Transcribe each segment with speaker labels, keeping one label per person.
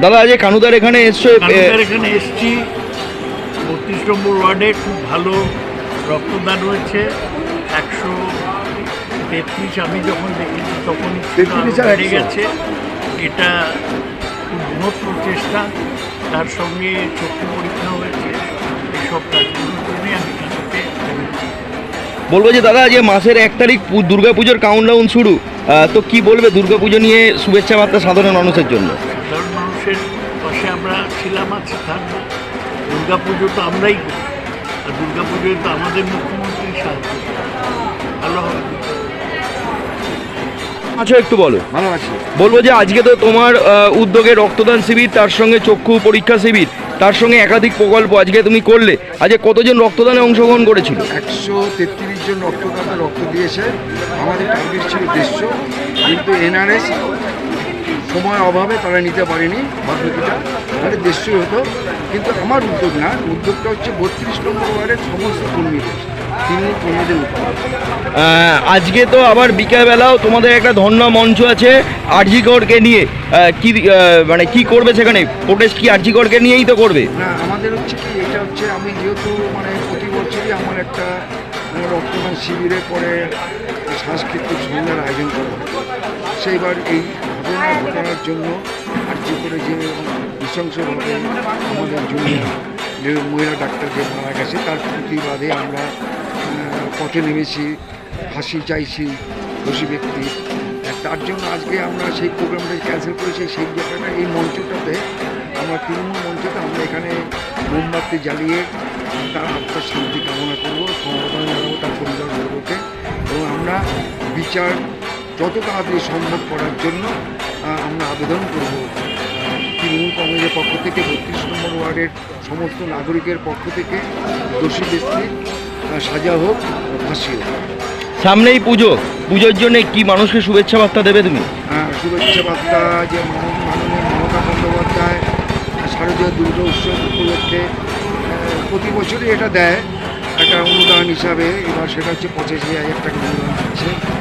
Speaker 1: দাদা আজ কানুদার এখানে এসছো
Speaker 2: এখানে এসছি। বত্রিশ নম্বর ওয়ার্ডে খুব ভালো রক্তদান হয়েছে। একশো তেত্রিশ আমি যখন দেখেছি তখনই ছিল, আরও
Speaker 3: 33 আর
Speaker 2: বেড়ে গেছে। এটা খুব বৃহৎ প্রচেষ্টা। তার সঙ্গে চক্ষু পরীক্ষা হয়েছে। এইসব কাজগুলোর জন্যই আমি কানুতে
Speaker 1: বলব যে দাদা যে মাসের এক তারিখ পু- দুর্গাপুজোর কাউন্টডাউন শুরু। তো কি বলবে দুর্গাপুজো নিয়ে শুভেচ্ছা বার্তা সাধারণ মানুষের জন্য?
Speaker 2: মানুষের পাশে আমরা ছিলাম আছি থাকব দুর্গা পুজো তো আমরাই করি। আর দুর্গা পুজোয় তো আমাদের মুখ্যমন্ত্রী সাহায্য ভালো হবে।
Speaker 1: আচ্ছা একটু বলো।
Speaker 3: ভালো আছি।
Speaker 1: বলব যে আজকে তো তোমার উদ্যোগে রক্তদান শিবির তার সঙ্গে চক্ষু পরীক্ষা শিবির তার সঙ্গে একাধিক প্রকল্প আজকে তুমি করলে। আজকে কতজন রক্তদানে অংশগ্রহণ করেছিল?
Speaker 3: একশো তেত্রিশ জন রক্তদাতা রক্ত দিয়েছে। আমাদের টার্গেট ছিল দেড়শো কিন্তু এনআরএস সময় অভাবে তারা নিতে পারেনি বাধ্যকিটা মানে দেড়শোই হতো। কিন্তু আমার উদ্যোগ না উদ্যোগটা হচ্ছে বত্রিশ নম্বর ওয়ার্ডের সমস্ত কর্মীদের। উদ্যোগ।
Speaker 1: আজকে তো আবার বিকালবেলাও তোমাদের একটা ধন্য মঞ্চ আছে আরজিকরকে নিয়ে। কি মানে কি করবে সেখানে? প্রোটেস্ট কি আরজিকরকে নিয়েই তো করবে?
Speaker 3: না আমাদের হচ্ছে কি এটা হচ্ছে আমি যেহেতু মানে প্রতি বছরই আমার একটা মানে রক্তদান শিবিরে পরে সাংস্কৃতিক সন্ধ্যার আয়োজন করা। সেইবার এই ঘটনা ঘটানোর জন্য আর যে করে যে নৃশংসভাবে আমাদের জুনিয়র যে মহিলা ডাক্তার যে মারা গেছে, তার প্রতিবাদে আমরা পথে নেমেছি, ফাঁসি চাইছি দোষী ব্যক্তি। তার জন্য আজকে আমরা সেই প্রোগ্রামটা ক্যান্সেল করেছি, সেই জায়গাটা, এই মঞ্চটাতে, আমরা তৃণমূল মঞ্চতে আমরা এখানে মোমবাতি জ্বালিয়ে তার আত্মার শান্তি কামনা করব সমবেদনা জানাব তার পরিবারবর্গকে। এবং আমরা বিচার যত তাড়াতাড়ি সম্ভব করার জন্য আমরা আবেদন করব। তৃণমূল কংগ্রেসের পক্ষ থেকে বত্রিশ নম্বর ওয়ার্ডের সমস্ত নাগরিকের পক্ষ থেকে দোষী ব্যক্তি সাজা হোক ফাঁসি হোক।
Speaker 1: সামনেই পুজো। পুজোর জন্য কি মানুষকে শুভেচ্ছা বার্তা দেবে তুমি?
Speaker 3: আহ, শুভেচ্ছা বার্তা যে মাননীয় মমতা বন্দ্যোপাধ্যায় শারদীয় দুর্গা উৎসব উপলক্ষে প্রতি বছরই এটা দেয়। একটা অনুদান হিসাবে এবার সেটা হচ্ছে পঁচাশি হাজার টাকা অনুদান দিচ্ছে।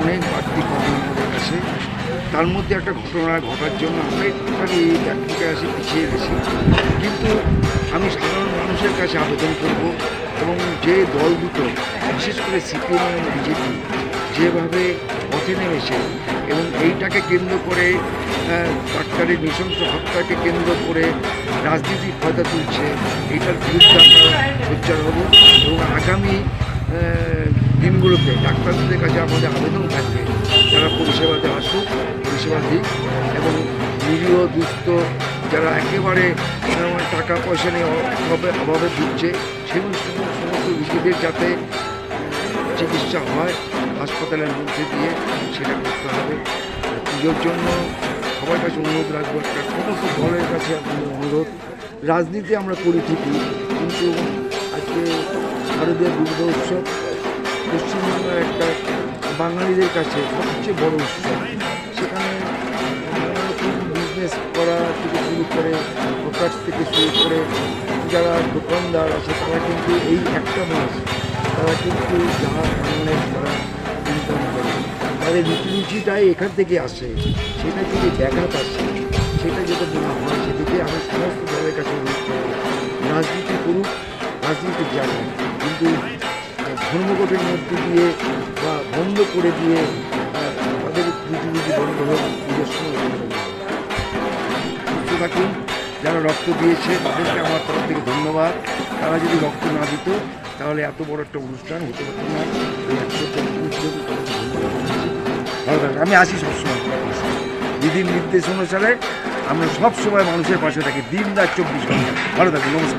Speaker 3: অনেক বাড়তি পাবো আমাদের কাছে তার মধ্যে একটা ঘটনা ঘটার জন্য আমরা একটুখানি এই থেকে আসি পিছিয়ে গেছি। কিন্তু আমি সাধারণ মানুষের কাছে আবেদন করব এবং যে দল দুটো, বিশেষ করে সিপিএম এবং বিজেপি, যেভাবে পথে নেমেছে এবং এইটাকে কেন্দ্র করে ডাক্তারের নৃশংস হত্যাকে কেন্দ্র করে রাজনীতির ফায়দা তুলছে, এইটার বিরুদ্ধে আমরা সোচ্চার হব এবং আগামী দিনগুলোতে ডাক্তারদের কাছে আমাদের আবেদন থাকবে, যারা পরিষেবাতে আসুক, পরিষেবা দিক এবং নিরীহ, দুস্থ, যারা একেবারে টাকা পয়সা নিয়ে অভাবে ভুগছে, সেই সমস্ত রুগীদের যাতে চিকিৎসা হয় হাসপাতালের মধ্যে দিয়ে, সেটা করতে হবে। পুজোর জন্য সবার কাছে অনুরোধ রাখব, একটা সমস্ত দলের কাছে অনুরোধ। রাজনীতি আমরা করি ঠিকই কিন্তু আজকে শারদীয় দুর্গা পশ্চিমবাংলার একটা বাঙালিদের কাছে সবচেয়ে বড় উৎসব। সেখানে বিজনেস করা থেকে শুরু করে হোকার্স থেকে শুরু করে যারা দোকানদার আছে, তারা কিন্তু এই একটা মাস তারা কিন্তু যাহা মানে তারা ইনকাম করে। তাদের রুচিটাই এখান থেকে আসে, সেটা যদি ব্যাঘাত আসে, সেটা যেটা না হয়, সেদিকে আমি সমস্ত দলের কাছে অনুরোধ রাজনীতি করুক, রাজনীতি জানে কিন্তু ধর্মঘটের মধ্যে দিয়ে বা বন্ধ করে দিয়ে তাদের রুটি বন্ধ হোক সময় সুস্থ থাকুন, যারা রক্ত দিয়েছে, তাদেরকে আমার তরফ থেকে ধন্যবাদ। তারা যদি রক্ত না দিত, তাহলে এত বড় একটা অনুষ্ঠান হতে পারত না। ভালো আমি আসি সবসময়। দিদির নির্দেশ অনুসারে আমরা সব সময় মানুষের পাশে থাকি, দিন রাত চব্বিশ ঘণ্টা। ভালো থাকুন, নমস্কার।